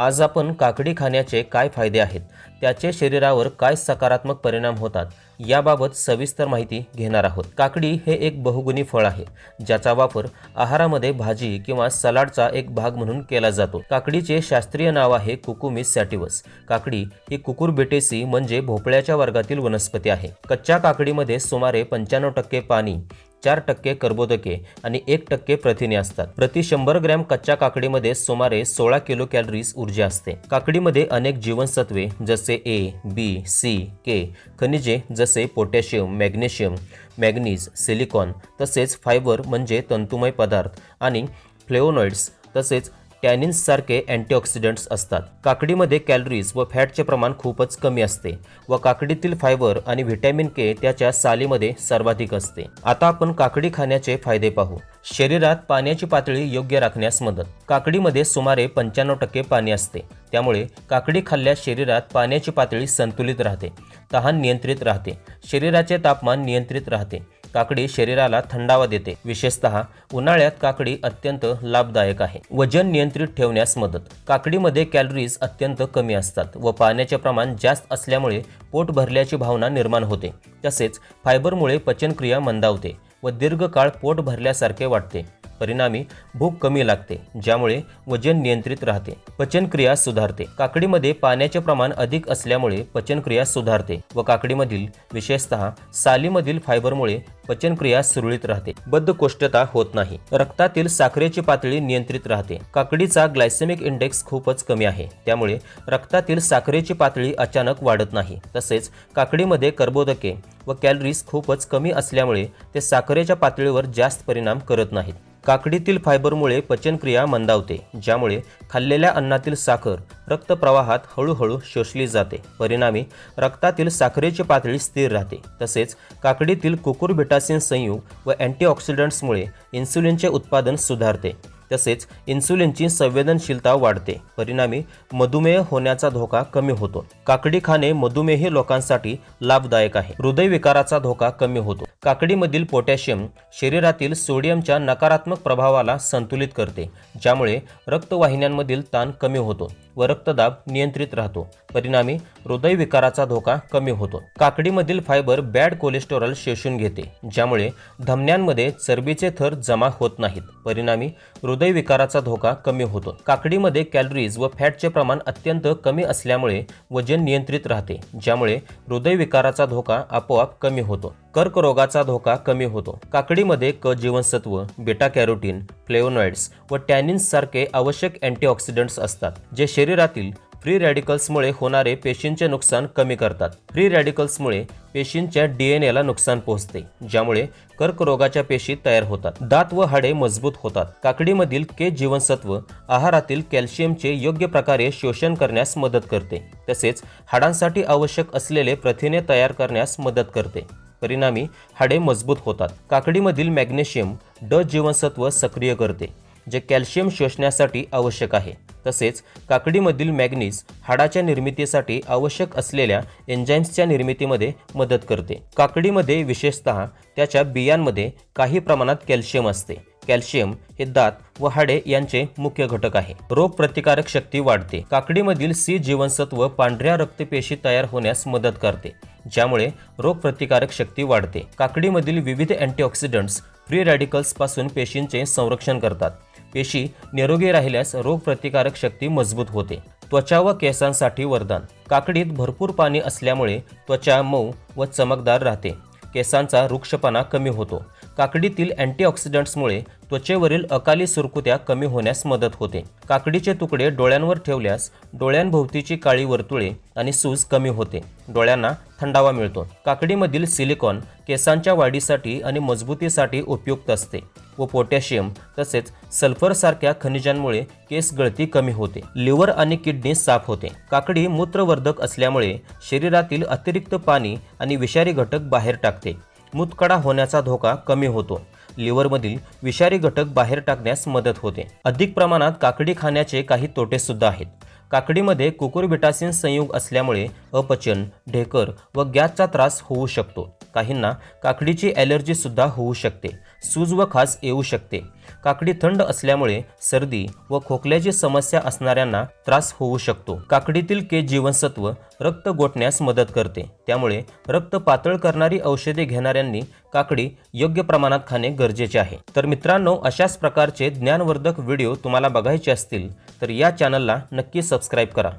आज आपण काकडी खाण्याचे काय फायदे आहेत? त्याचे शरीरावर काय सकारात्मक परिणाम होतात? याबाबत सविस्तर माहिती घेणार आहोत. काकडी हे एक बहुगुणी फळ आहे ज्याचा वापर आहारामध्ये भाजी किंवा सलाडचा एक भाग म्हणून केला जातो. काकडीचे शास्त्रीय नाव आहे कुकुमिस सॅटिवस. काकडी ही कुकुरबिटेसी म्हणजे भोपळ्याच्या वर्गातील वनस्पती आहे. कच्च्या काकडीमध्ये सुमारे पंच्याण्णव टक्के पाणी चार टक्के कर्बोदके आणि एक टक्के प्रथिने असतात. प्रति शंभर ग्रॅम कच्च्या काकडीमध्ये सुमारे सोळा किलो कॅलरीज ऊर्जा असते. काकडीमध्ये अनेक जीवनसत्वे जसे ए बी सी के खनिजे जसे पोटॅशियम मॅग्नेशियम मॅग्नीज सिलिकॉन तसेच फायबर म्हणजे तंतुमय पदार्थ आणि फ्लेवोनॉइड्स तसेच टॅनिन्ससारखे अँटीऑक्सिडंट्स असतात. काकडीमध्ये कॅलरीज व फॅटचे प्रमाण खूपच कमी असते व काकडीतील फायबर आणि व्हिटॅमिन के त्याच्या सालीमध्ये सर्वाधिक असते. आता आपण काकडी खाण्याचे फायदे पाहू. शरीरात पाण्याची पातळी योग्य राखण्यास मदत. काकडीमध्ये सुमारे पंच्याण्णव टक्के पाणी असते. त्यामुळे काकडी खाल्ल्यास शरीरात पाण्याची पातळी संतुलित राहते. तहान नियंत्रित राहते. शरीराचे तापमान नियंत्रित राहते. काकडी शरीराला थंडावा देते. विशेषतः उन्हाळ्यात काकडी अत्यंत लाभदायक आहे. वजन नियंत्रित ठेवण्यास मदत. काकडीमध्ये कॅलरीज अत्यंत कमी असतात व पाण्याचे प्रमाण जास्त असल्यामुळे पोट भरल्याची भावना निर्माण होते. तसेच फायबरमुळे पचनक्रिया मंदावते व दीर्घकाळ पोट भरल्यासारखे वाटते. परिणामी भूक कमी लागते ज्यामुळे वजन नियंत्रित राहते. पचनक्रिया सुधारते. काकडीमध्ये पाण्याचे प्रमाण अधिक असल्यामुळे पचनक्रिया सुधारते व काकडीमधील विशेषतः सालीमधील फायबरमुळे पचनक्रिया सुरळीत राहते. बद्धकोष्ठता होत नाही. रक्तातील साखरेची पातळी नियंत्रित राहते. काकडीचा ग्लायसेमिक इंडेक्स खूपच कमी आहे. त्यामुळे रक्तातील साखरेची पातळी अचानक वाढत नाही. तसेच काकडीमध्ये कर्बोदके व कॅलरीज खूपच कमी असल्यामुळे ते साखरेच्या पातळीवर जास्त परिणाम करत नाहीत. काकडीतील फायबरमुळे पचनक्रिया मंदावते ज्यामुळे खाल्लेल्या अन्नातील साखर रक्तप्रवाहात हळूहळू शोषली जाते. परिणामी रक्तातील साखरेची पातळी स्थिर राहते. तसेच काकडीतील कुकुरबिटासिन संयुग व अँटीऑक्सिडंट्समुळे इन्सुलिनचे उत्पादन सुधारते. तसेच इन्सुलिनची संवेदनशीलता वाढते. परिणामी मधुमेह होण्याचा धोका कमी होतो. काकडी खाणे मधुमेही लोकांसाठी लाभदायक आहे. हृदयविकाराचा धोका कमी होतो. काकडीमधील पोटॅशियम शरीरातील सोडियमच्या नकारात्मक प्रभावाला संतुलित करते ज्यामुळे रक्तवाहिन्यांमधील ताण कमी होतो व रक्तदाब नियंत्रित राहतो. परिणामी हृदयविकाराचा धोका कमी होतो. काकडीमधील फायबर बॅड कोलेस्टेरॉल शोषून घेते ज्यामुळे धमन्यांमध्ये चरबीचे थर जमा होत नाहीत. परिणामी हृदयविकाराचा धोका कमी होतो. काकडीमध्ये कॅलरीज व फॅटचे प्रमाण अत्यंत कमी असल्यामुळे वजन नियंत्रित राहते ज्यामुळे हृदयविकाराचा धोका आपोआप कमी होतो. कर्करोगाचा धोका कमी होतो. काकडीमध्ये क जीवनसत्व बेटा कॅरोटीन फ्लेवोनॉइड्स व टॅनिन्स सारखे आवश्यक अँटीऑक्सिडंट्स असतात जे शरीरातील फ्री रॅडिकल्समुळे होणारे पेशींचे नुकसान कमी करतात. फ्री रॅडिकल्समुळे पेशींच्या डी एन एला नुकसान पोहोचते ज्यामुळे कर्करोगाच्या पेशी तयार होतात. दात व हाडे मजबूत होतात. काकडीमधील के जीवनसत्व आहारातील कॅल्शियमचे योग्य प्रकारे शोषण करण्यास मदत करते तसेच हाडांसाठी आवश्यक असलेले प्रथिने तयार करण्यास मदत करते. परिणामी हाडे मजबूत होतात. काकडीमधील मॅग्नेशियम ड जीवनसत्व सक्रिय करते जे कॅल्शियम शोषण्यासाठी आवश्यक आहे. तसेच काकडीमधील मॅग्नीज हाडाच्या निर्मितीसाठी आवश्यक असलेल्या एन्झाईम्सच्या निर्मितीमध्ये मदत करते. काकडीमध्ये विशेषतः त्याच्या बियांमध्ये काही प्रमाणात कॅल्शियम असते. कॅल्शियम हे दात व हाडे यांचे मुख्य घटक आहे. रोगप्रतिकारक शक्ती वाढते. काकडीमधील सी जीवनसत्व पांढऱ्या रक्तपेशी तयार होण्यास मदत करते ज्यामुळे रोगप्रतिकारक शक्ती वाढते. काकडीमधील विविध अँटीऑक्सिडंट्स फ्री रॅडिकल्सपासून पेशींचे संरक्षण करतात. पेशी निरोगी राहिल्यास रोगप्रतिकारक शक्ती मजबूत होते. त्वचा व केसांसाठी वरदान. काकडीत भरपूर पाणी असल्यामुळे त्वचा मऊ व चमकदार राहते. केसांचा वृक्षपणा कमी होतो. काकडीतील अँटीऑक्सिडंट्समुळे त्वचेवरील अकाली सुरकुत्या कमी होण्यास मदत होते. काकडीचे तुकडे डोळ्यांवर ठेवल्यास डोळ्यांभोवतीची काळी वर्तुळे आणि सूज कमी होते. डोळ्यांना थंडावा मिळतो. काकडीमधील सिलिकॉन केसांच्या वाढीसाठी आणि मजबूतीसाठी उपयुक्त असते व पोटॅशियम तसेच सल्फरसारख्या खनिजांमुळे केस गळती कमी होते. लिव्हर आणि किडनी साफ होते. काकडी मूत्रवर्धक असल्यामुळे शरीरातील अतिरिक्त पाणी आणि विषारी घटक बाहेर टाकते. मूतकडा होण्याचा धोका कमी होतो. लिव्हरमधील विषारी घटक बाहेर टाकण्यास मदत होते. अधिक प्रमाणात काकडी खाण्याचे काही तोटे सुद्धा आहेत. काकडीमध्ये कुकुरबिटासिन संयुग असल्यामुळे अपचन ढेकर व गॅसचा त्रास होऊ शकतो. काहींना काकडीची ॲलर्जीसुद्धा होऊ शकते. सूज व खास येऊ शकते. काकडी थंड असल्यामुळे सर्दी व खोकल्याची समस्या असणाऱ्यांना त्रास होऊ शकतो. काकडीतील के जीवनसत्व रक्त गोठण्यास मदत करते. त्यामुळे रक्त पातळ करणारी औषधे घेणाऱ्यांनी काकडी योग्य प्रमाणात खाणे गरजेचे आहे. तर मित्रांनो अशाच प्रकारचे ज्ञानवर्धक व्हिडिओ तुम्हाला बघायचे असतील तर या चॅनलला नक्की सबस्क्राईब करा.